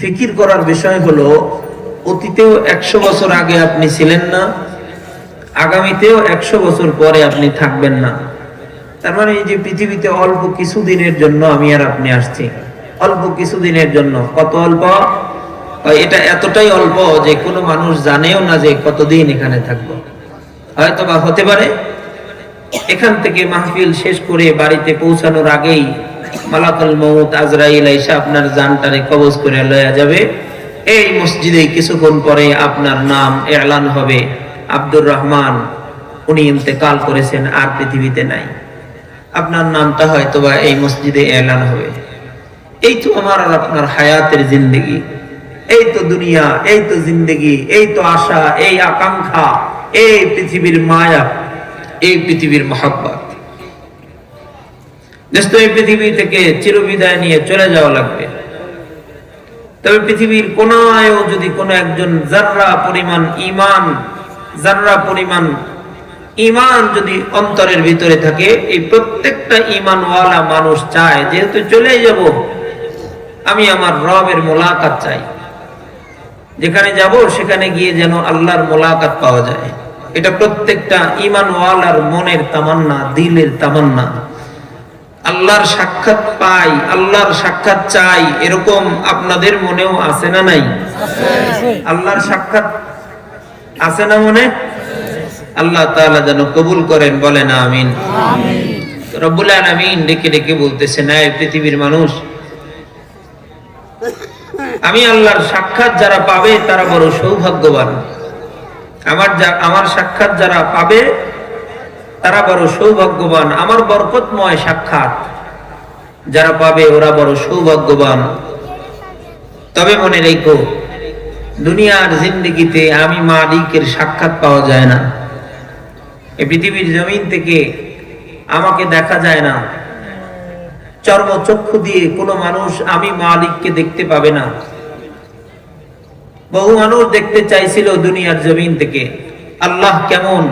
ফিকির করার বিষয় হলো, অতীতেও একশো বছর আগে আপনি ছিলেন না, আগামীতেও একশো বছর পরে আপনি থাকবেন না। তার মানে এই যে পৃথিবীতে অল্প কিছুদিনের জন্য আমি আর আপনি আসছি। অল্প কিছুদিনের জন্য। কত অল্প? এটা এতটাই অল্প যে কোনো মানুষ জানেও না যে কতদিন এখানে থাকব। হয়তো বা হতে পারে। এখান থেকে মাহফিল শেষ করে বাড়িতে পৌঁছানোর আগেই মালাকুল মৌত আজরাইল আইসা আপনার জানটারে কবজ করে লয়া যাবে। এই মসজিদে কিছুক্ষণ পরে আপনার নাম এলান হবে। আব্দুর রহমান, উনি ইন্তেকাল করেছেন, আর পৃথিবীতে নাই। আপনার নামটা হয়তো বা এই মসজিদে এলান হবে। এই তো আমার আর আপনার হায়াতের জিন্দগি। এই তো দুনিয়া, এই তো জিন্দগি, এই তো আশা, এই আকাঙ্ক্ষা, এই পৃথিবীর মায়া, এই পৃথিবীর মহাব্বত। এই পৃথিবী থেকে চিরবিদায় নিয়ে চলে যাওয়া লাগবে। তবে পৃথিবীর কোনায়ও যদি কোনো একজন জাররা পরিমাণ ইমান জাররা পরিমাণ ইমান যদি অন্তরের ভিতরে থাকে, এই প্রত্যেকটা ইমানওয়ালা মানুষ চায়, যেহেতু চলে যাব, আমি আমার রবের মোলাকাত চাই। যেখানে যাব, সেখানে গিয়ে যেন আল্লাহর মোলাকাত পাওয়া যায়। এটা প্রত্যেকটা ইমানওয়ালার মনের তামান্না, দিলের তামান্না। আল্লাহর সাক্ষাৎ পাই, আল্লাহর সাক্ষাৎ চাই, এরকম আপনাদের মনেও আছে না নাই? আল্লাহর সাক্ষাৎ আছে না মনে? আল্লাহ তাআলা যেন কবুল করেন, বলেন আমিন। রব্বুল আলামিন ডেকে ডেকে বলতেছে না এই পৃথিবীর মানুষ, আমি আল্লাহর সাক্ষাৎ যারা পাবে তারা বড় সৌভাগ্যবান। আমার আমার সাক্ষাৎ যারা পাবে তারা বড় সৌভাগ্যবান, আমার বরকতময় সাক্ষাৎ। যারা পাবে ওরা বড় সৌভাগ্যবান। তবে মনে রেখো, দুনিয়ার জিন্দগিতে আমি মালিকের সাক্ষাৎ পাওয়া যায় না। এই পৃথিবীর জমিন থেকে আমাকে দেখা যায় না। চর্মচক্ষু দিয়ে কোনো মানুষ আমি মালিককে দেখতে পাবে না। বহু মানুষ দেখতে চাইছিল দুনিয়ার জমিন থেকে, আল্লাহ কেমন?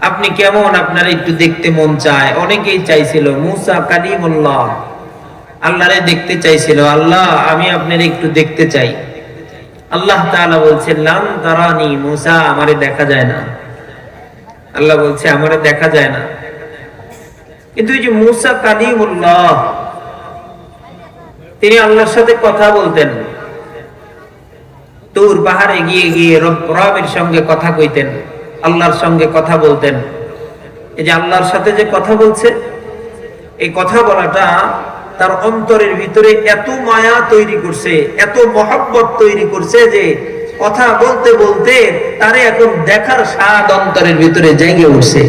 আপনি কেমন? আপনার একটু দেখতে মন চায়। অনেকেই চাইছিল, মুসা কালিমুল্লাহ। আল্লাহরে দেখতে চাইছিল, আল্লাহ, আমি আপনার একটু দেখতে চাই। আল্লাহ তাআলা বলছেন লাম তারানি মুসা, আমারে দেখা যায় না। আল্লাহ বলছে, আমারে দেখা যায় না। কিন্তু এই যে মুসা কালিমুল্লাহ, তিনি আল্লাহর সাথে কথা বলতেন। তুর পাহাড়ে গিয়ে গিয়ে রবের সঙ্গে কথা কইতেন। আল্লাহর সঙ্গে কথা বলতেন। এই যে আল্লাহর সাথে যে কথা বলছে এই কথা বলাটা তার অন্তরের ভিতরে এত মায়া তৈরি করছে এত মহাব্বত তৈরি করছে যে কথা বলতে বলতে তারে এখন দেখার স্বাদ অন্তরের ভিতরে জেগে উঠছে।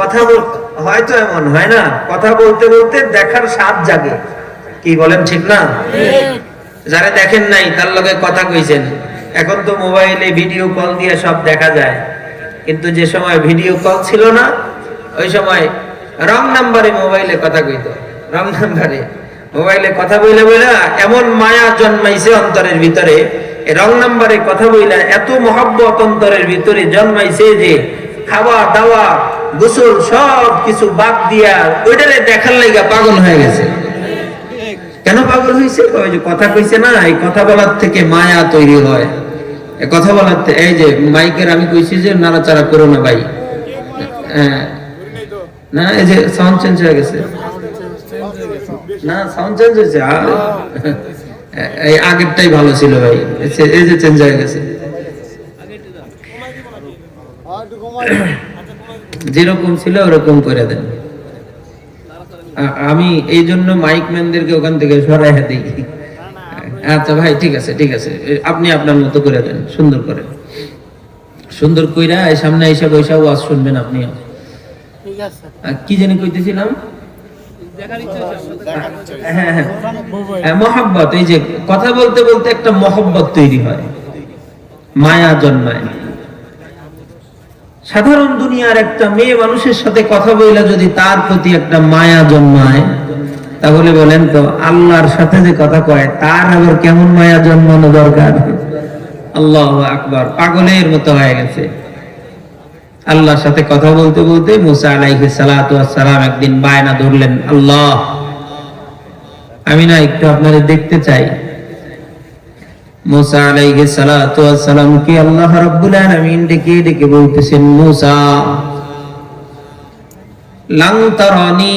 কথা বল হয়তো এমন হয় না কথা বলতে বলতে দেখার স্বাদ জাগে। কি বলেন ঠিক না? যারা দেখেন নাই তার লগে কথা কইছেন। এখন তো মোবাইলে ভিডিও কল দিয়ে সব দেখা যায়। কিন্তু যে সময় ভিডিও কল ছিল না, ওই সময় রং নাম্বারে মোবাইলে কথা কইত। রং নাম্বারে মোবাইলে কথা বইলে বইলা এমন মায়া জন্মাইছে অন্তরের ভিতরে রং নাম্বারে কথা বইলা এত মহব্বত অন্তরের ভিতরে জন্মাইছে যে খাওয়া, দাওয়া, গোসল সব কিছু বাদ দিয়া ওইটারে দেখার লাইগা পাগল হয়ে গেছে। কেন পাগল হয়েছে কথা কইছে না, এই কথা বলার থেকে মায়া তৈরি হয়। কথা বলার এই যে মাইকের আমি কইছি যে নাড়াচাড়া করো না ভাই। না, এই যে সাউন্ড চেঞ্জ হয়ে গেছে। না সাউন্ড চেঞ্জ হয়েছে এই আগেরটাই ভালো ছিল ভাই। এই যে- চেঞ্জ হয়ে গেছে। যেরকম ছিল, ওরকম করে দেন। আমি এই জন্য মাইক ম্যানদেরকে ওখান থেকে সরাই দিই। আচ্ছা ভাই ঠিক আছে ঠিক আছে। আপনি আপনার মতো করে দেন সুন্দর করে। সুন্দর কইরা এই সামনে এসে বৈশা ওয়াজ শুনবেন আপনিও। কি জানি কইতেছিলাম? হ্যাঁ হ্যাঁ। হ্যাঁ, মহাব্বত এই যে কথা বলতে বলতে একটা মহব্বত তৈরি হয়। মায়া জন্মায়। সাধারণ দুনিয়ার একটা মেয়ে মানুষের সাথে কথা বইলে যদি তার প্রতি একটা মায়া জন্মায় তাহলে বলেন তো, আল্লাহর সাথে যে কথা কয়, তার আবার কেমন মায়া জন্মানো দরকার? আল্লাহ আকবার, পাগলের মতো হয়ে গেছে। আল্লাহর সাথে কথা বলতে বলতে মুসা আলাইহি সালাম একদিন বায়না ধরলেন, আল্লাহ, আমি না একটু আপনাদের দেখতে চাই। মুসা ওয়াস সালাম কি? আল্লাহ রাব্বুল আলামিন ডেকে ডেকে বলতেছেন, মুসা লাং তারানি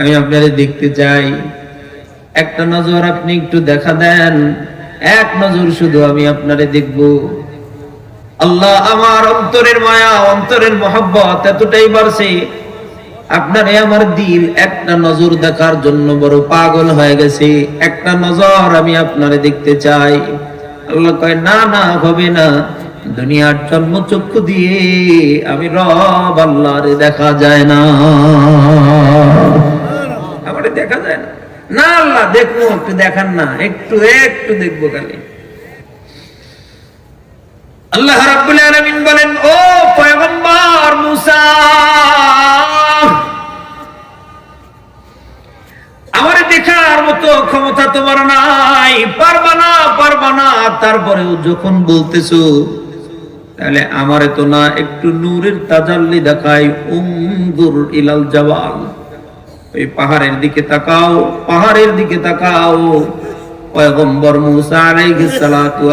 আমি আপনাদের দেখতে চাই। একটা নজর আপনি একটু দেখা দেন। এক নজর শুধু আমি আপনারে দেখব। আল্লাহ আমার অন্তরের মায়া, অন্তরের মহব্বত এতটাই বাড়ছে। আপনারে আমার দিল একটা নজর দেখার জন্য বড় পাগল হয়ে গেছে। একটা নজর আমি আপনারে দেখতে চাই। আল্লাহ কয়, না না, হবে না। দুনিয়ার জন্ম চক্ষু দিয়ে আমি রব আল্লাহরে দেখা যায় না। দেখা যায় না। না আল্লাহ, দেখব, একটু দেখান না, একটু একটু দেখব খালি। আল্লাহ রাব্বুল বলেন, ও পয়গম্বর আমারে দেখার মতো ক্ষমতা তোমার নাই। পারবা না পারবা না। তারপরেও যখন বলতেছো, তাহলে আমারে তো না একটু নূরের তাজাল্লি দেখাই উমদুর ইলাল জাওয়াল। পাহাড়ের দিকে তাকাও, পাহাড়ের দিকে তাকাও। পয়গম্বর মুসা সালাতু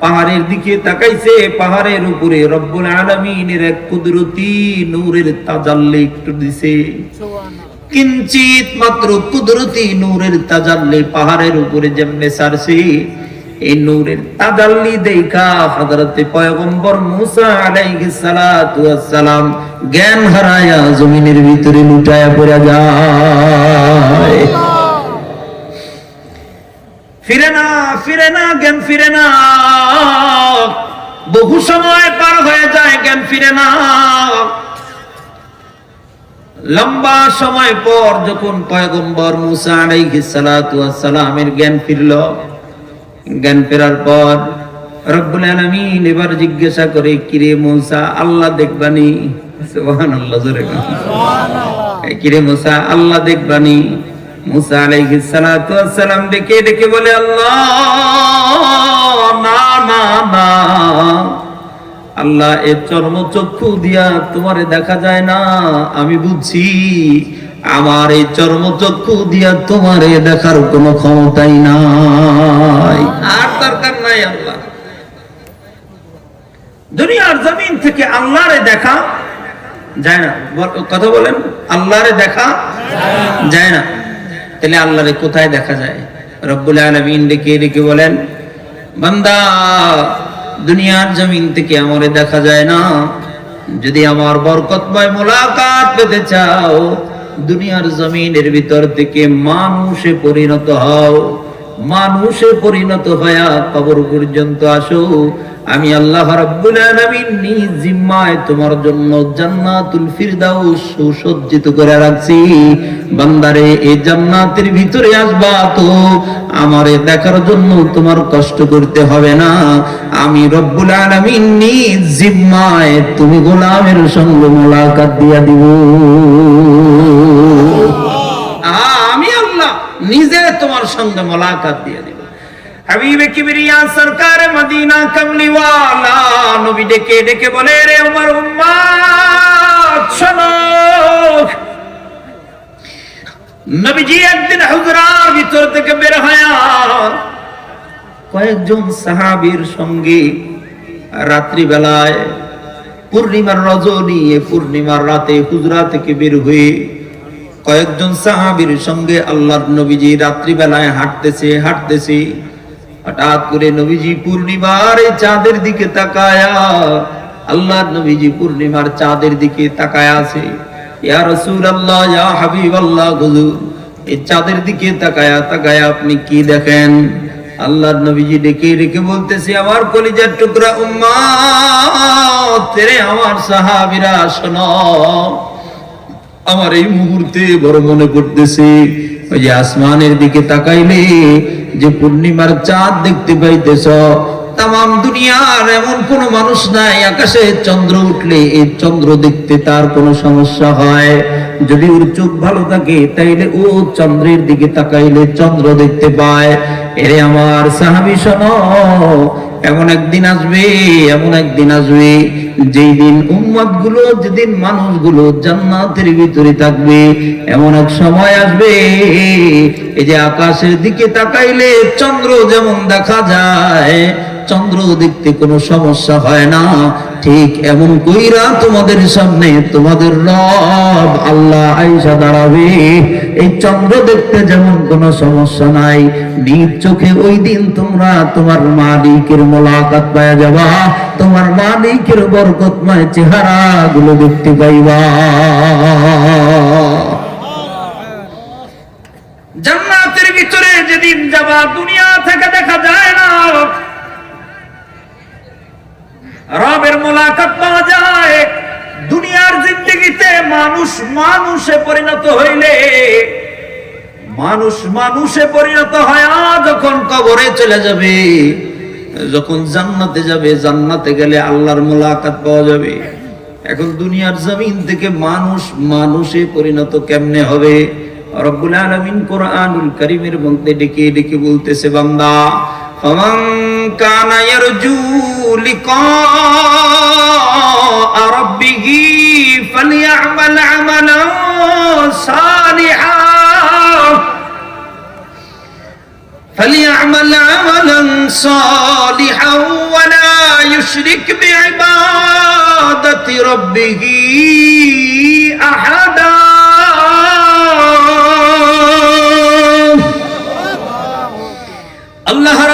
পাহাড়ের দিকে তাকাইছে, পাহাড়ের উপরে রব্বুল আলামিনের এক কুদরতি নূরের তাজাল্লি একটু দিছে। কিঞ্চিত মাত্র কুদরতি নূরের তাজাল্লি পাহাড়ের উপরে যেমনে সারছে এই নূরের তাজাল্লি দেখা হযরতে পয়গম্বর মুসা আলাইহিস সালাতু ওয়াস সালাম জ্ঞান হারায়া জমিনের ভিতরে লুটায়া পড়ে যায়। ফিরে না ফিরে না, জ্ঞান ফিরে না। বহু সময় পার হয়ে যায়, জ্ঞান ফিরে না। লম্বা সময় পর যখন পয়গম্বর মুসা আলাইহিস সালাতু ওয়াস সালামের জ্ঞান ফিরল জ্ঞান ফেরার পর রব্বুল আলামিন এবার জিজ্ঞাসা করে কিরে মুসা আল্লাহ দেখবানি? কিরে মুসা আল্লাহ দেখবানি? মুসা আলাইহিস সালাতু সালাম ডেকে ডেকে বলে আল্লাহ না না না। আল্লাহ এ চর্ম চক্ষু দিয়া তোমারে দেখা যায় না। আমি বুঝছি আমার এই চর্ম চক্ষু দিয়া তোমারে দেখার কোনো ক্ষমতাই নাই। আর দরকার নাই আল্লাহ। দুনিয়ার জমিন থেকে আল্লাহরে দেখা যায় না। কথা বলেন, আল্লাহরে দেখা যায় না। তাহলে আল্লাহরে কোথায় দেখা যায়? রব্বুল আলামিন ডেকে ডেকে বলেন, বান্দা, দুনিয়ার জমিন থেকে আমারে দেখা যায় না। যদি আমার বরকতময় মোলাকাত পেতে চাও দুনিয়ার জমিনের ভিতর থেকে মানুষে পরিণত হও। মানুষে পরিণত হয়া কবর পর্যন্ত আসো। আমি আল্লাহ রাব্বুল আলামিন নিজ জিম্মায় তোমার জন্য জান্নাতুল ফিরদাউস সুসজ্জিত করে রাখছি। বান্দারে, এই জান্নাতের ভিতরে আসবা তো, আমারে দেখার জন্য তোমার কষ্ট করতে হবে না। আমি রব্বুল আলামিন নিজ জিম্মায় তুমি গোলামের সঙ্গে মোলাকাত দিয়া দিব। আমি আল্লাহ নিজে তোমার সঙ্গে মোলাকাত দিয়ে দিব। হাবিবে কিবরিয়া সরকার মদিনা কমলি ওয়ালা নবী ডেকে ডেকে বলে, রে উমর উম্মাত শোনো। নবীজি একদিন হুজরার ভিতর থেকে বের হয়া কয়েকজন সাহাবীর সঙ্গে রাত্রি বেলায় পূর্ণিমার রজনী পূর্ণিমার রাতে হুজরা থেকে বের হয়ে কয়েকজন সাহাবীর সঙ্গে আল্লাহর নবীজি রাত্রিবেলায় হাঁটতেছে হাঁটতেছে। হঠাৎ করে নবীজি পূর্ণিমার এই চাঁদের দিকে তাকায়া, আল্লাহর নবীজি পূর্ণিমার চাঁদের দিকে তাকায়া আছে। আমার এই মুহূর্তে বড় মনে পড়তেছে ওই যে আসমানের দিকে তাকাইলে যে পূর্ণিমার চাঁদ দেখতে পাইতেছ তাম দুনিয়ার এমন কোন মানুষ নাই, আকাশে চন্দ্র উঠলে এই চন্দ্র দেখতে তার কোনো সমস্যা হয়। যদি ওর চোখ ভালো থাকে, তাইলে ও চন্দ্রের দিকে তাকাইলে চন্দ্র দেখতে পায়। এরে আমার সাহাবি শোনো এমন একদিন আসবে, এমন একদিন আসবে, যেই দিন উম্মতগুলো যেদিন মানুষগুলো জান্নাতের ভিতরে থাকবে, এমন এক সময় আসবে। এই যে আকাশের দিকে তাকাইলে চন্দ্র যেমন দেখা যায়, চন্দ্র দেখতে কোনো সমস্যা হয় না। ঠিক এমন কইরা তোমাদের সামনে তোমাদের রব আল্লাহ আইসা দাঁড়াবে। এই চন্দ্র দেখতে যেমন কোনো সমস্যা নাই, নিজ চোখে ওই দিন তোমরা তোমার মালিকের মোলাকাত পাওয়া যাবা, তোমার মালিকের বরকতময় চেহারা গুলো দেখতে পাইবা। জান্নাতের ভিতরে যেদিন যাবা, দুনিয়া থেকে দেখা যায় না। রবের মোলাকাত পাওয়া যায়। দুনিয়ার জিন্দিগিতে মানুষ মানুষে পরিণত হইলে, মানুষ মানুষে পরিণত হয় যখন কবরে চলে যাবে, যখন জান্নাতে যাবে, জান্নাতে গেলে আল্লাহর মোলাকাত পাওয়া যাবে। এখন দুনিয়ার জমিন থেকে মানুষ মানুষে পরিণত কেমনে হবে? রব্বুল আলমিন কোরআনুল করিমের মধ্যে ডেকে ডেকে বলতেছে, বান্দা كان يرجو لقاء ربه فليعمل عملا صالحا فليعمل عملا صالحا ولا يشرك بعبادة ربه أحدا الله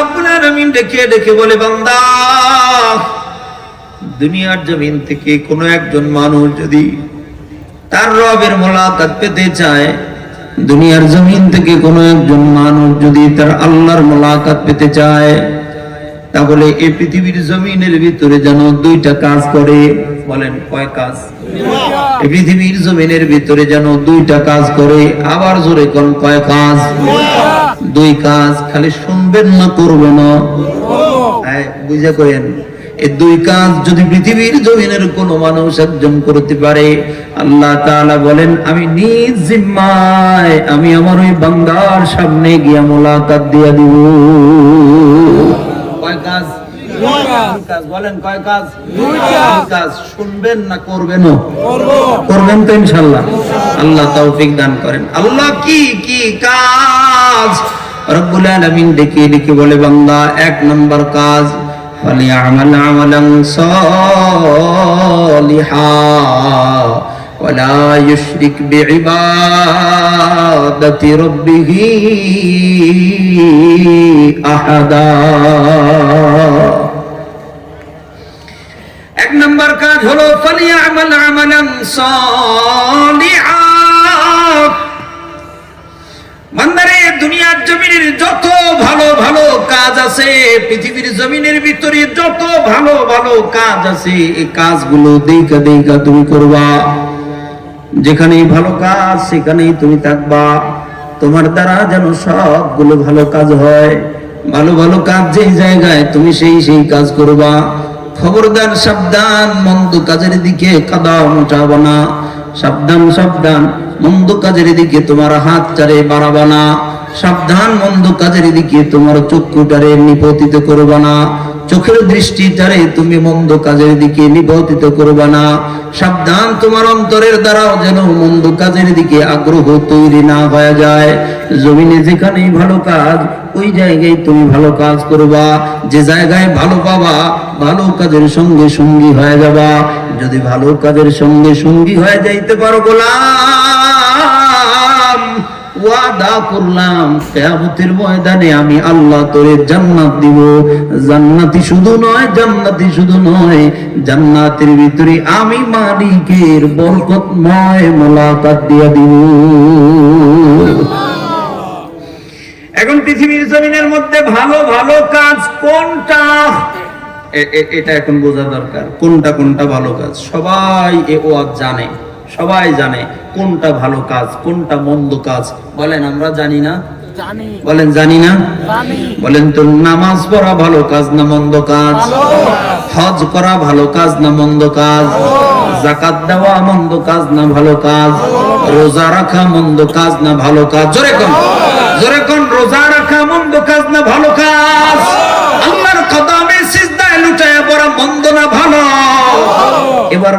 আলামিন ডেকে ডেকে বলে, বান্দা, দুনিয়ার জমিন থেকে কোনো একজন মানুষ যদি তার রবের মোলাকাত পেতে চায়, দুনিয়ার জমিন থেকে কোনো একজন মানুষ যদি তার আল্লাহর মোলাকাত পেতে চায়, তাহলে এই পৃথিবীর জমিনের ভিতরে যেন দুইটা কাজ করে। বলেন, কয় কাজ? পৃথিবীর জমিনের ভিতরে যেন দুইটা কাজ করে, আবার জোরে কোন কয় কাজ? দুই কাজ, খালি শুনবেন না করবেন না। বুঝে করেন? এই দুই কাজ যদি পৃথিবীর জমিনের কোন মানুষ একজন করতে পারে, আল্লাহ বলেন, আমি নিজ জিম্মায় আমি আমার ওই বান্দার সামনে গিয়া মোলাকাত দিয়া দিব। কয় কাজ? কাজ বলেন কয় কাজ দুই কাজ শুনবেন না করবেন করবেন তো ইনশাল্লাহ আল্লাহ তৌফিক দান করেন আল্লাহ কি কি কাজ রব্বুল আলামিন ডেকে ডেকে বলে বান্দা এক নম্বর কাজ فليعمل عملا صالحا ولا يشرك بعبادة ربه أحدا এক নম্বর কাজ হলো বান্দারে, দুনিয়ার জমিনের যত ভালো ভালো কাজ আছে, পৃথিবীর জমিনের ভিতরে যত ভালো ভালো কাজ আছে, এই কাজগুলো দেখা দেখা তুমি করবা। যেখানেই ভালো কাজ, সেখানেই তুমি থাকবা। তোমার দ্বারা যেন সবগুলো ভালো কাজ হয়, ভালো ভালো কাজ যেই জায়গায় তুমি সেই সেই কাজ করবা। খবরদার, সাবধান, মন্দ কাজের দিকে কাদা মোটাবো না। সাবধান সাবধান, মন্দ কাজের দিকে তোমার হাত চারে বাড়াবানা সাবধান, মন্দ কাজের দিকে তোমার চক্ষুটারে নিপতিত করবানা না। চোখের দৃষ্টিটারে তুমি মন্দ কাজের দিকে নিবতিত করবা না। সাবধান তোমার অন্তরের দ্বারাও যেন মন্দ কাজের দিকে আগ্রহ তৈরি না হয়ে যায়। জমিনে যেখানেই ভালো কাজ, ওই জায়গায় তুমি ভালো কাজ করবা। যে জায়গায় ভালো পাবা, ভালো কাজের সঙ্গে সঙ্গী হয়ে যাবা। যদি ভালো কাজের সঙ্গে সঙ্গী হয়ে যাইতে পারো গোলাম! ওয়াদা করলাম ময়দানে আমি আল্লাহ তোরে জান্নাত দিব। জান্নাতি শুধু নয় জান্নাতি শুধু নয়, জান্নাতের ভিতরে আমি মালিকের বরকতময় দিয়া দিব। এখন পৃথিবীর জমিনের মধ্যে ভালো ভালো কাজ কোনটা? এটা এখন বোঝা দরকার, কোনটা কোনটা ভালো কাজ? সবাই এ ওয়াজ জানে। সবাই জানে কোনটা ভালো কাজ কোনটা মন্দ কাজ। বলেন আমরা জানি না? বলেন জানি না? বলেন তো নামাজ পড়া ভালো কাজ না মন্দ কাজ? হজ করা ভালো কাজ না মন্দ কাজ? জাকাত দেওয়া মন্দ কাজ না ভালো কাজ? রোজা রাখা মন্দ কাজ না ভালো কাজ? জোরে কোন। জোরে কোন রোজা রাখা মন্দ কাজ না ভালো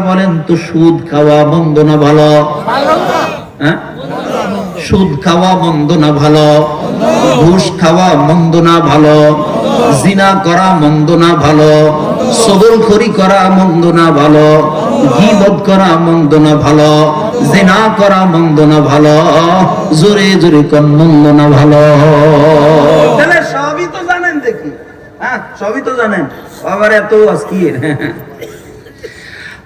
বলেন তো, সুদ খাওয়া মন্দ না ভালো? হ্যাঁ? সুদ খাওয়া মন্দ না ভালো? ঘুষ খাওয়া মন্দ না ভালো? জিনা করা মন্দ না ভালো? সবলখড়ি করা মন্দ না ভালো? গিবত করা মন্দ না ভালো? জিনা করা মন্দ না ভালো? জোরে জোরে কন, মন্দ না ভালো? সবই তো জানেন দেখি। হ্যাঁ সবই তো জানেন। আবার এত আজকির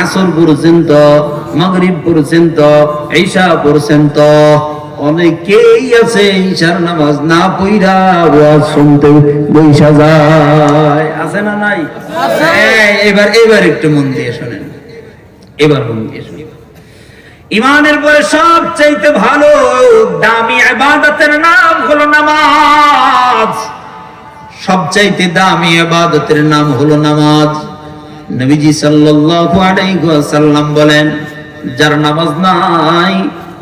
আসর পড়ছেন তো মাগরিব পড়ছেন তো ঈশা পড়ছেন তো অনেকেই আছে ঈশার নামাজ না পইরা ওয়াজ শুনতে বৈশা যায়। আছে না নাই? হ্যাঁ, এবার এবার একটু মন দিয়ে শোনেন। এবার মন দিয়ে শুনেন ইমানের পরে সব চাইতে ভালো দামি ইবাদতের নাম হলো নামাজ। সবচাইতে দামি ইবাদতের নাম হলো নামাজ। নবীজি সাল্লাল্লাহু আলাইহি ওয়াসাল্লাম বলেন যার নামাজ নাই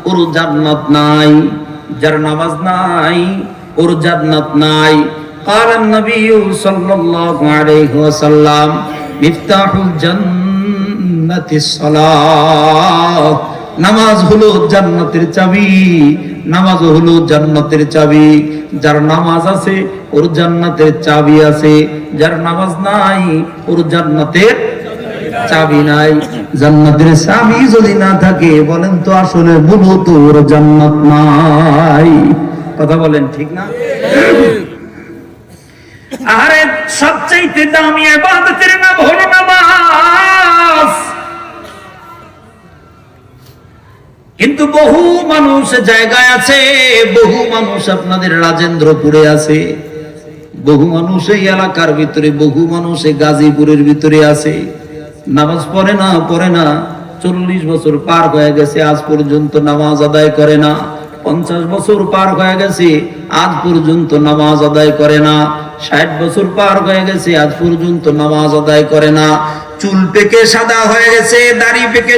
ওর জান্নাত নাই যার নামাজ নাই ওর জান্নাত নাই قال النبي صلى الله عليه وسلم مفتاح الجنة الصلاة নামাজ হলো জান্নাতের চাবি নামাজ হলো জান্নাতের চাবি যার নামাজ আছে, ওর জান্নাতের চাবি আছে। যার নামাজ নাই, ওর জান্নাতের চাবি নাই। জান্নাতের চাবি যদি না থাকে, বলেন তো আসলে বলো তো ওর জান্নাত নাই। কথা বলেন ঠিক না? আরে, সবচাইতে দামি ইবাদতের নাম হলো কিন্তু বহু মানুষ জায়গায় আছে, বহু মানুষ আপনাদের রাজেন্দ্রপুরে আছে, বহু মানুষ এই এলাকার ভিতরে, বহু মানুষ এই গাজীপুরের ভিতরে আছে। নামাজ পড়ে না পড়ে না, চল্লিশ বছর পার হয়ে গেছে, আজ পর্যন্ত নামাজ আদায় করে না, পঞ্চাশ বছর পার হয়ে গেছে, আজ পর্যন্ত নামাজ আদায় করে না, ষাট বছর পার হয়ে গেছে, আজ পর্যন্ত নামাজ আদায় করে না, চুল পেকে সাদা হয়ে গেছে, দাড়ি পেকে